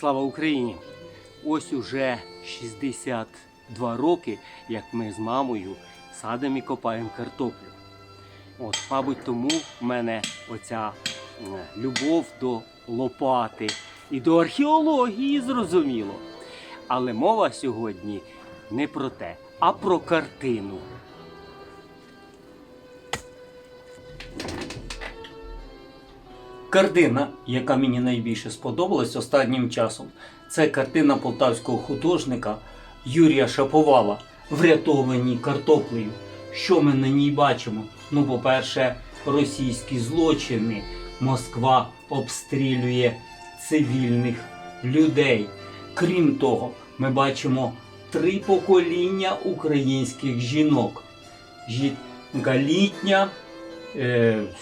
Слава Україні! Ось уже 62 роки, як ми з мамою садимо і копаємо картоплю. От, мабуть, тому в мене оця любов до лопати і до археології зрозуміло. Але мова сьогодні не про те, а про картину. Картина, яка мені найбільше сподобалась останнім часом, це картина полтавського художника Юрія Шаповала Врятовані картоплею. Що ми на ній бачимо? Ну, по-перше, російські злочини. Москва обстрілює цивільних людей. Крім того, ми бачимо три покоління українських жінок. Жінка літня,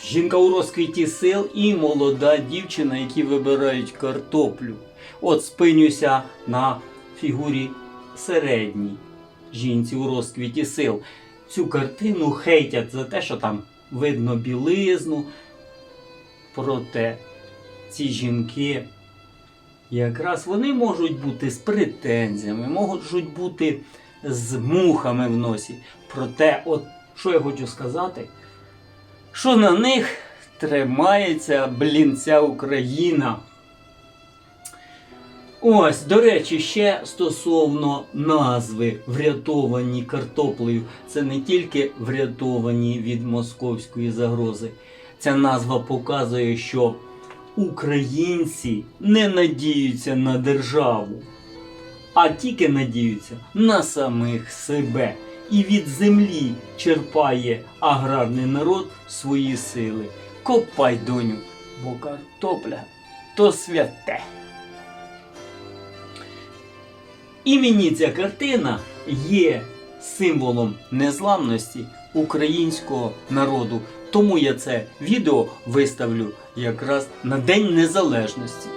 жінка у розквіті сил і молода дівчина, які вибирають картоплю. От спинюся на фігурі середній жінці у розквіті сил. Цю картину хейтять за те, що там видно білизну. Проте ці жінки якраз вони можуть бути з претензіями, можуть бути з мухами в носі. Проте, от що я хочу сказати, що на них тримається, блін, ця Україна. Ось, до речі, ще стосовно назви врятовані картоплею. Це не тільки врятовані від московської загрози. Ця назва показує, що українці не надіються на державу, а тільки надіються на самих себе. І від землі черпає аграрний народ свої сили. Копай, доню, бо картопля то святе. І мені ця картина є символом незламності українського народу. Тому я це відео виставлю якраз на День Незалежності.